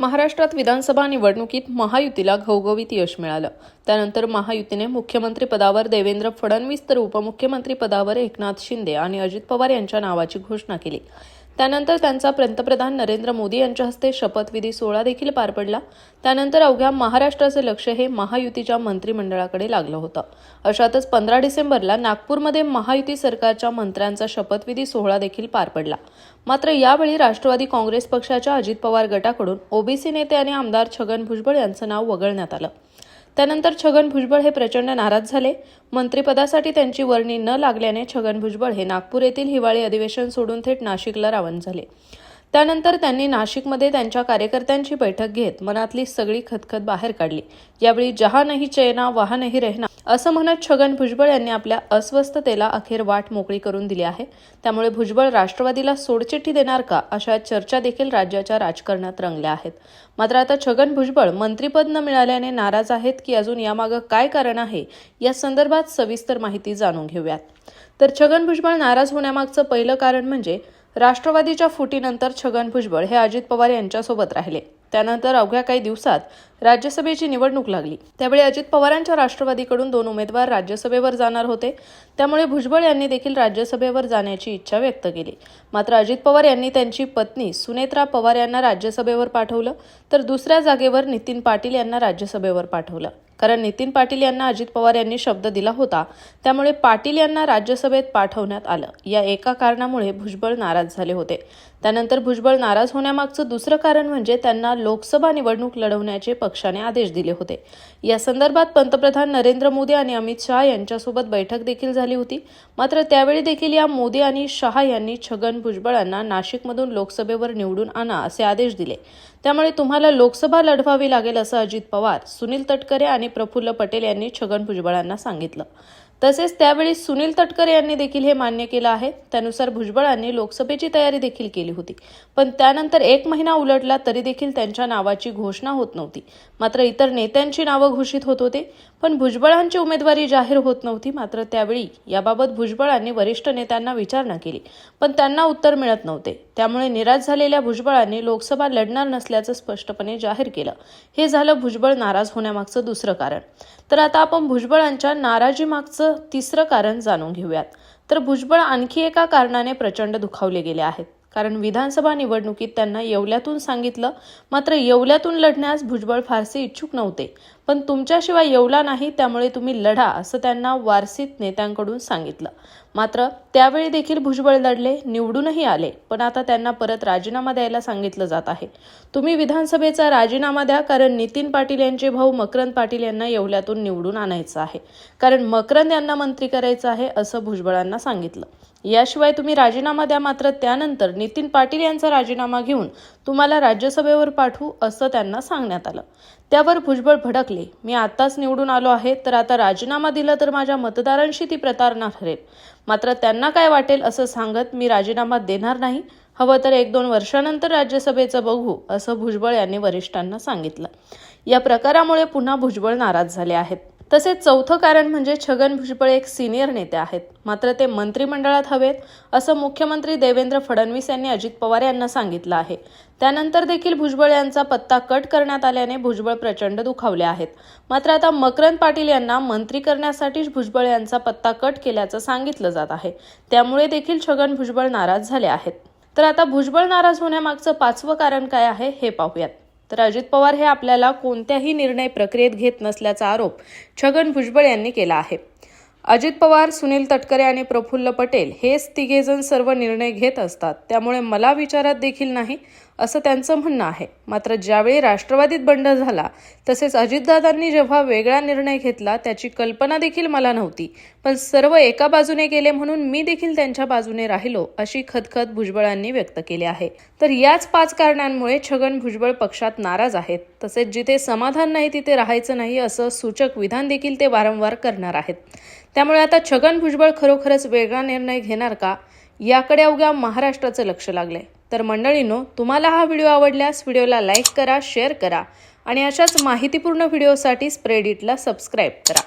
महाराष्ट्रात विधानसभा निवडणुकीत महायुतीला घवघवीत यश मिळालं. त्यानंतर महायुतीने मुख्यमंत्री पदावर देवेंद्र फडणवीस तर उपमुख्यमंत्री पदावर एकनाथ शिंदे आणि अजित पवार यांच्या नावाची घोषणा केली. त्यानंतर त्यांचा पंतप्रधान नरेंद्र मोदी यांच्या हस्ते शपथविधी सोहळा देखील पार पडला. त्यानंतर अवघ्या महाराष्ट्राचे लक्ष हे महायुतीच्या मंत्रिमंडळाकडे लागलं होतं. अशातच पंधरा डिसेंबरला नागपूरमध्ये महायुती सरकारच्या मंत्र्यांचा शपथविधी सोहळा देखील पार पडला. मात्र यावेळी राष्ट्रवादी काँग्रेस पक्षाच्या अजित पवार गटाकडून ओबीसी नेते आणि आमदार छगन भुजबळ यांचं नाव वगळण्यात आलं. त्यानंतर छगन भुजबळ हे प्रचंड नाराज झाले. मंत्रिपदासाठी त्यांची वर्णी न लागल्याने छगन भुजबळ हे नागपूर येथील हिवाळी अधिवेशन सोडून थेट नाशिकला रावण झाले. त्यानंतर त्यांनी नाशिकमध्ये त्यांच्या कार्यकर्त्यांची बैठक घेत मनातली सगळी खतखत बाहेर काढली. यावेळी जहा नाही चैना वहा नाही रहना असं म्हणत छगन भुजबळ यांनी आपल्या अस्वस्थतेला अखेर वाट मोकळी करून दिली आहे. त्यामुळे भुजबळ राष्ट्रवादीला सोडचिठ्ठी देणार का अशा चर्चा देखील राज्याच्या राजकारणात रंगल्या आहेत. मात्र आता छगन भुजबळ मंत्रिपद न मिळाल्याने नाराज आहेत की अजून यामागं काय कारण आहे या संदर्भात सविस्तर माहिती जाणून घेऊयात. तर छगन भुजबळ नाराज होण्यामागचं पहिलं कारण म्हणजे राष्ट्रवादीच्या फुटीनंतर छगन भुजबळ हे अजित पवार यांच्यासोबत राहिले. त्यानंतर अवघ्या काही दिवसात राज्यसभेची निवडणूक लागली. त्यावेळी अजित पवारांच्या राष्ट्रवादीकडून दोन उमेदवार राज्यसभेवर जाणार होते. त्यामुळे भुजबळ यांनी देखील राज्यसभेवर जाण्याची इच्छा व्यक्त केली. मात्र अजित पवार यांनी त्यांची पत्नी सुनेत्रा पवार यांना राज्यसभेवर पाठवलं तर दुसऱ्या जागेवर नितीन पाटील यांना राज्यसभेवर पाठवलं. कारण नितीन पाटील यांना अजित पवार यांनी शब्द दिला होता त्यामुळे पाटील यांना राज्यसभेत पाठवण्यात आलं. या एका कारणामुळे भुजबळ नाराज झाले होते. त्यानंतर भुजबळ नाराज होण्यामागचं दुसरं कारण म्हणजे त्यांना लोकसभा निवडणूक लढवण्याचे पक्षाने आदेश दिले होते. या संदर्भात पंतप्रधान नरेंद्र मोदी आणि अमित शहा यांच्यासोबत बैठक देखील झाली होती. मात्र त्यावेळी देखील या मोदी आणि शहा यांनी छगन भुजबळांना नाशिकमधून लोकसभेवर निवडून आणा असे आदेश दिले. त्यामुळे तुम्हाला लोकसभा लढवावी लागेल असं अजित पवार सुनील तटकरे आणि प्रफुल्ल पटेल यांनी छगन भुजबळांना सांगितलं. तसेच त्यावेळी सुनील तटकरे यांनी देखील हे मान्य केलं आहे. त्यानुसार भुजबळांनी लोकसभेची तयारी देखील केली होती. पण त्यानंतर एक महिना उलटला तरी देखील त्यांच्या नावाची घोषणा होत नव्हती. मात्र इतर नेत्यांची नावं घोषित होत होते. पण भुजबळांची उमेदवारी जाहीर होत नव्हती. मात्र त्यावेळी याबाबत भुजबळांनी वरिष्ठ नेत्यांना विचारणा केली. पण त्यांना उत्तर मिळत नव्हते. त्यामुळे निराश झालेल्या भुजबळांनी लोकसभा लढणार नसल्याचं स्पष्टपणे जाहीर केलं. हे झालं भुजबळ नाराज होण्यामागचं दुसरं कारण. तर आता आपण भुजबळांच्या नाराजीमागचं तिसरं कारण जाणून घेऊयात. तर भुजबळ आणखी एका कारणाने प्रचंड दुखावले गेले आहेत. कारण विधानसभा निवडणुकीत त्यांना येवल्यातून सांगितलं मात्र येवल्यातून लढण्यास भुजबळ फारसे इच्छुक नव्हते. पण तुमच्याशिवाय येवला नाही त्यामुळे तुम्ही लढा असं त्यांना वारसीत नेत्यांकडून सांगितलं. मात्र त्यावेळी देखील भुजबळ लढले निवडूनही आले पण आता त्यांना परत राजीनामा द्यायला सांगितलं जात आहे. तुम्ही विधानसभेचा राजीनामा द्या कारण नितीन पाटील यांचे भाऊ मकरंद पाटील यांना येवल्यातून निवडून आणायचं आहे. कारण मकरंद यांना मंत्री करायचं आहे असं भुजबळांना सांगितलं. याशिवाय तुम्ही राजीनामा द्या मात्र त्यानंतर नितीन पाटील यांचा राजीनामा घेऊन तुम्हाला राज्यसभेवर पाठवू असं त्यांना सांगण्यात आलं. त्यावर भुजबळ भडकले. मी आत्ताच निवडून आलो आहे तर आता राजीनामा दिला तर माझ्या मतदारांशी ती प्रतारणा ठरेल. मात्र त्यांना काय वाटेल असं सांगत मी राजीनामा देणार नाही. हवं तर एक दोन वर्षानंतर राज्यसभेचं बघू असं भुजबळ यांनी वरिष्ठांना सांगितलं. या प्रकारामुळे पुन्हा भुजबळ नाराज झाले आहेत. तसेच चौथं कारण म्हणजे छगन भुजबळ एक सिनियर नेते आहेत. मात्र ते मंत्रिमंडळात हवेत असं मुख्यमंत्री देवेंद्र फडणवीस यांनी अजित पवार यांना सांगितलं आहे. त्यानंतर देखील भुजबळ यांचा पत्ता कट करण्यात आल्याने भुजबळ प्रचंड दुखावले आहेत. मात्र आता मकरंद पाटील यांना मंत्री करण्यासाठीच भुजबळ यांचा पत्ता कट केल्याचं सांगितलं जात आहे. त्यामुळे देखील छगन भुजबळ नाराज झाले आहेत. तर आता भुजबळ नाराज होण्यामागचं पाचवं कारण काय आहे हे पाहूयात. तर अजित पवार हे आपल्याला कोणत्याही निर्णय प्रक्रियेत घेत नसल्याचा आरोप छगन भुजबळ यांनी केला आहे. अजित पवार सुनील तटकरे आणि प्रफुल्ल पटेल हेच तिघेजण सर्व निर्णय घेत असतात. त्यामुळे मला विचारात देखील नाही असं त्यांचं म्हणणं आहे. मात्र ज्यावेळी राष्ट्रवादीत बंड झाला तसेच अजितदादांनी जेव्हा वेगळा निर्णय घेतला त्याची कल्पना देखील मला नव्हती. पण सर्व एका बाजूने गेले म्हणून मी देखील त्यांच्या बाजूने राहिलो अशी खदखद भुजबळांनी व्यक्त केली आहे. तर याच पाच कारणांमुळे छगन भुजबळ पक्षात नाराज आहेत. तसेच जिथे समाधान नाही तिथे राहायचं नाही असं सूचक विधान देखील ते वारंवार करणार आहेत. त्यामुळे आता छगन भुजबळ खरोखरच वेगळा निर्णय घेणार का? याकडे अवघ्या महाराष्ट्राचं लक्ष लागलंय. तर मंडळींनो तुम्हाला हा व्हिडिओ आवडल्यास व्हिडिओला लाईक करा शेअर करा आणि अशाच माहितीपूर्ण व्हिडिओसाठी स्प्रेडिटला सबस्क्राईब करा.